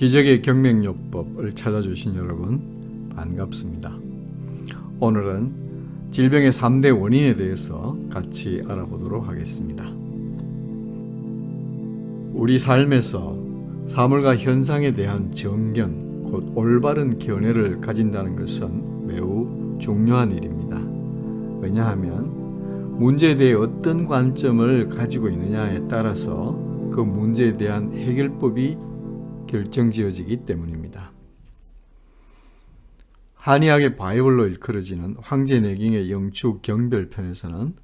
기적의 경맹요법을 찾아주신 여러분 반갑습니다. 오늘은 질병의 3대 원인에 대해서 같이 알아보도록 하겠습니다. 우리 삶에서 사물과 현상에 대한 정견, 곧 올바른 견해를 가진다는 것은 매우 중요한 일입니다. 왜냐하면 문제에 대해 어떤 관점을 가지고 있느냐에 따라서 그 문제에 대한 해결법이 결정지어지기 때문입니다. 한의학의 바이블로 일컬어지는 황제내경의 영축 경별편에서는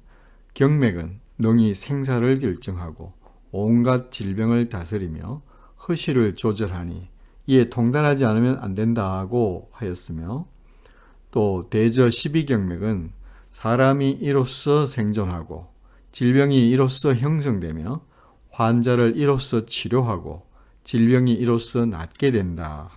경맥은 능히 생사를 결정하고 온갖 질병을 다스리며 허시를 조절하니 이에 통달하지 않으면 안 된다고 하였으며 또 대저 12경맥은 사람이 이로써 생존하고 질병이 이로써 형성되며 환자를 이로써 치료하고 질병이 이로써 낫게 된다.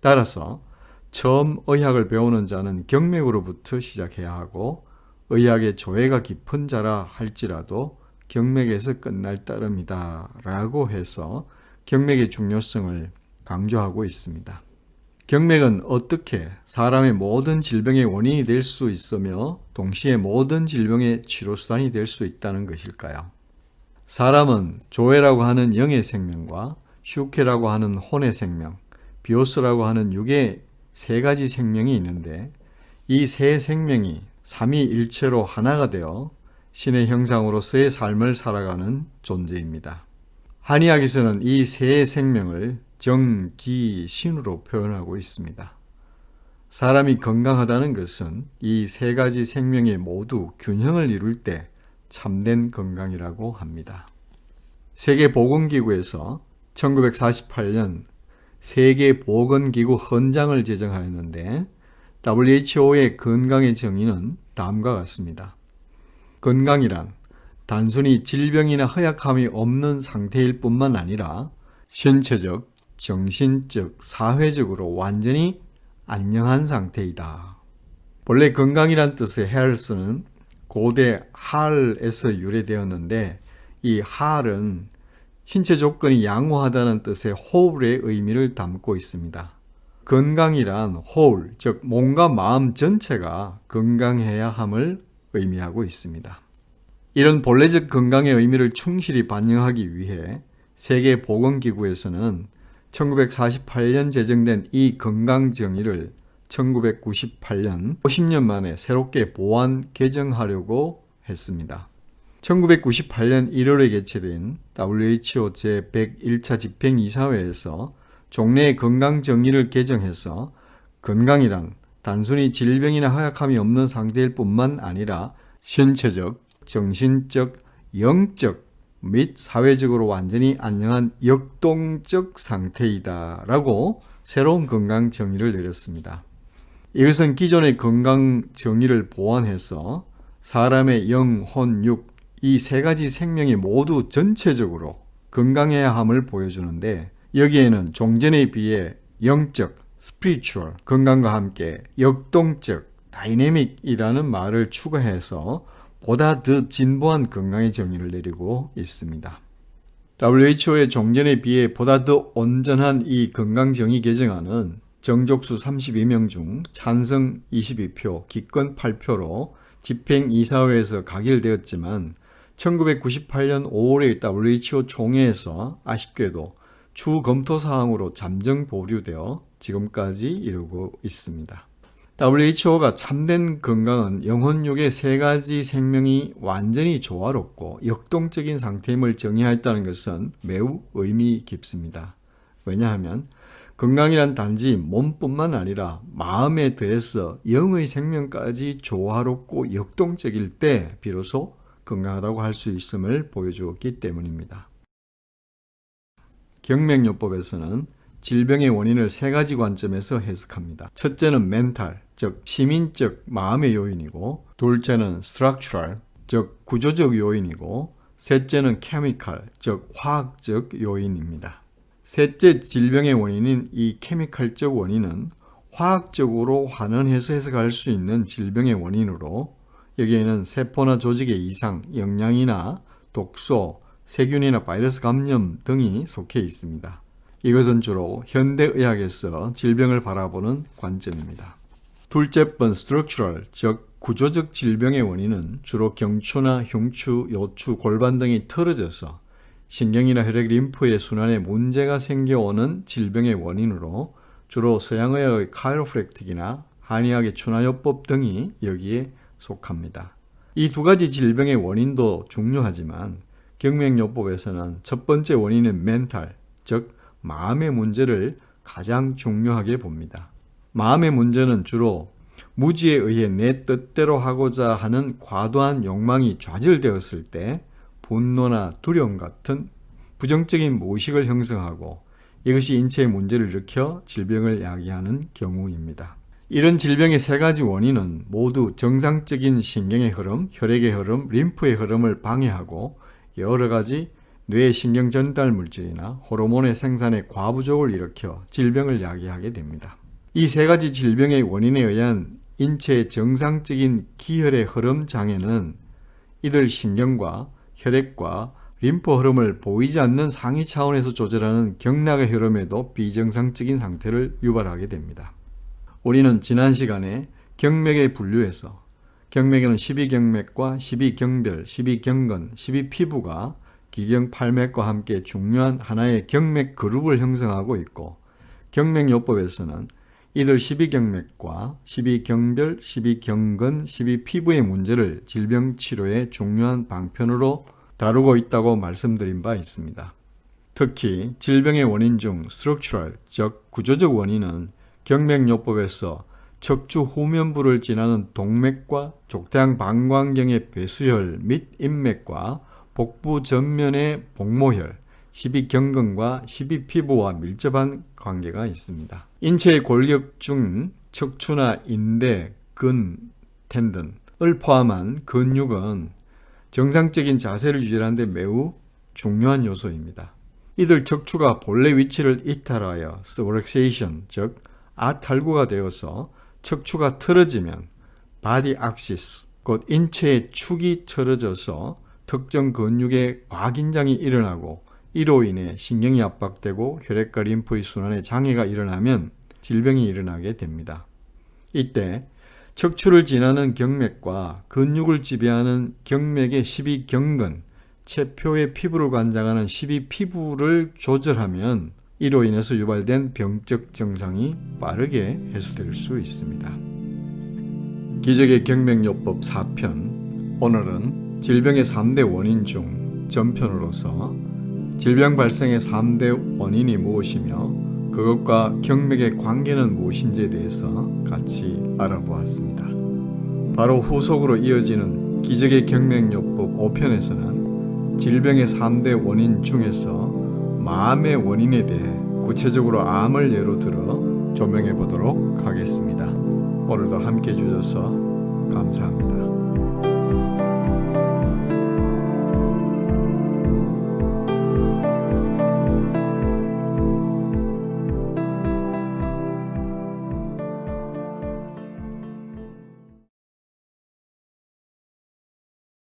따라서 처음 의학을 배우는 자는 경맥으로부터 시작해야 하고 의학의 조예가 깊은 자라 할지라도 경맥에서 끝날 따름이다. 라고 해서 경맥의 중요성을 강조하고 있습니다. 경맥은 어떻게 사람의 모든 질병의 원인이 될 수 있으며 동시에 모든 질병의 치료수단이 될 수 있다는 것일까요? 사람은 조회라고 하는 영의 생명과 슈케라고 하는 혼의 생명, 비오스라고 하는 육의 세 가지 생명이 있는데 이 세 생명이 삼위일체로 하나가 되어 신의 형상으로서의 삶을 살아가는 존재입니다. 한의학에서는 이 세 생명을 정기신으로 표현하고 있습니다. 사람이 건강하다는 것은 이 세 가지 생명이 모두 균형을 이룰 때 참된 건강이라고 합니다. 세계보건기구에서 1948년 세계보건기구 헌장을 제정하였는데 WHO의 건강의 정의는 다음과 같습니다. 건강이란 단순히 질병이나 허약함이 없는 상태일 뿐만 아니라 신체적, 정신적, 사회적으로 완전히 안녕한 상태이다. 본래 건강이란 뜻의 헬스는 고대 할에서 유래되었는데 이 할은 신체 조건이 양호하다는 뜻의 whole의 의미를 담고 있습니다. 건강이란 whole, 즉 몸과 마음 전체가 건강해야 함을 의미하고 있습니다. 이런 본래적 건강의 의미를 충실히 반영하기 위해 세계보건기구에서는 1948년 제정된 이 건강 정의를 1998년 50년 만에 새롭게 보완 개정하려고 했습니다. 1998년 1월에 개최된 WHO 제101차 집행이사회에서 종래의 건강 정의를 개정해서 건강이란 단순히 질병이나 허약함이 없는 상태일 뿐만 아니라 신체적, 정신적, 영적 및 사회적으로 완전히 안녕한 역동적 상태이다 라고 새로운 건강 정의를 내렸습니다. 이것은 기존의 건강 정의를 보완해서 사람의 영, 혼, 육, 이 세 가지 생명이 모두 전체적으로 건강해야 함을 보여주는데 여기에는 종전에 비해 영적, spiritual, 건강과 함께 역동적, 다이내믹이라는 말을 추가해서 보다 더 진보한 건강의 정의를 내리고 있습니다. WHO의 종전에 비해 보다 더 온전한 이 건강 정의 개정안은 정족수 32명 중 찬성 22표, 기권 8표로 집행이사회에서 가결되었지만 1998년 5월에 WHO 총회에서 아쉽게도 추후 검토 사항으로 잠정 보류되어 지금까지 이르고 있습니다. WHO가 참된 건강은 영혼육의 세 가지 생명이 완전히 조화롭고 역동적인 상태임을 정의하였다는 것은 매우 의미 깊습니다. 왜냐하면 건강이란 단지 몸뿐만 아니라 마음에 대해서 영의 생명까지 조화롭고 역동적일 때 비로소 건강하다고 할 수 있음을 보여주었기 때문입니다. 경맥요법에서는 질병의 원인을 세 가지 관점에서 해석합니다. 첫째는 멘탈, 즉 시민적 마음의 요인이고, 둘째는 structural, 즉 구조적 요인이고, 셋째는 chemical, 즉 화학적 요인입니다. 셋째 질병의 원인인 이 케미칼적 원인은 화학적으로 환원해서 해석할 수 있는 질병의 원인으로 여기에는 세포나 조직의 이상, 영양이나 독소, 세균이나 바이러스 감염 등이 속해 있습니다. 이것은 주로 현대의학에서 질병을 바라보는 관점입니다. 둘째 번 structural, 즉 구조적 질병의 원인은 주로 경추나 흉추, 요추, 골반 등이 틀어져서 신경이나 혈액, 림프의 순환에 문제가 생겨오는 질병의 원인으로 주로 서양의학의 카이로프랙틱이나 한의학의 추나요법 등이 여기에 속합니다. 이 두 가지 질병의 원인도 중요하지만 경맥요법에서는 첫 번째 원인은 멘탈, 즉 마음의 문제를 가장 중요하게 봅니다. 마음의 문제는 주로 무지에 의해 내 뜻대로 하고자 하는 과도한 욕망이 좌절되었을 때 분노나 두려움 같은 부정적인 모식을 형성하고 이것이 인체에 문제를 일으켜 질병을 야기하는 경우입니다. 이런 질병의 세 가지 원인은 모두 정상적인 신경의 흐름, 혈액의 흐름, 림프의 흐름을 방해하고 여러 가지 뇌 신경 전달 물질이나 호르몬의 생산에 과부족을 일으켜 질병을 야기하게 됩니다. 이 세 가지 질병의 원인에 의한 인체의 정상적인 기혈의 흐름 장애는 이들 신경과 혈액과 림프 흐름을 보이지 않는 상위 차원에서 조절하는 경락의 흐름에도 비정상적인 상태를 유발하게 됩니다. 우리는 지난 시간에 경맥의 분류에서 경맥에는 12경맥과 12경별, 12경근, 12피부가 기경 8맥과 함께 중요한 하나의 경맥 그룹을 형성하고 있고 경맥요법에서는 이들 12경맥과 12경별, 12경근, 12피부의 문제를 질병 치료의 중요한 방편으로 다루고 있다고 말씀드린 바 있습니다. 특히 질병의 원인 중 structural, 즉 구조적 원인은 경맥요법에서 척추 후면부를 지나는 동맥과 족대양 방광경의 배수혈 및 인맥과 복부 전면의 복모혈, 12경근과 12피부와 밀접한 관계가 있습니다. 인체의 골격 중 척추나 인대, 근, 텐든을 포함한 근육은 정상적인 자세를 유지하는 데 매우 중요한 요소입니다. 이들 척추가 본래 위치를 이탈하여 subluxation, 즉 아탈구가 되어서 척추가 틀어지면 바디 악시스, 곧 인체의 축이 틀어져서 특정 근육의 과긴장이 일어나고 이로 인해 신경이 압박되고 혈액과 림프의 순환에 장애가 일어나면 질병이 일어나게 됩니다. 이때 척추를 지나는 경맥과 근육을 지배하는 경맥의 12경근, 체표의 피부를 관장하는 12피부를 조절하면 이로 인해서 유발된 병적 증상이 빠르게 해소될 수 있습니다. 기적의 경맥요법 4편 오늘은 질병의 3대 원인 중 전편으로서 질병 발생의 3대 원인이 무엇이며 그것과 경맥의 관계는 무엇인지에 대해서 같이 알아보았습니다. 바로 후속으로 이어지는 기적의 경맥요법 5편에서는 질병의 3대 원인 중에서 마음의 원인에 대해 구체적으로 암을 예로 들어 조명해 보도록 하겠습니다. 오늘도 함께 해주셔서 감사합니다.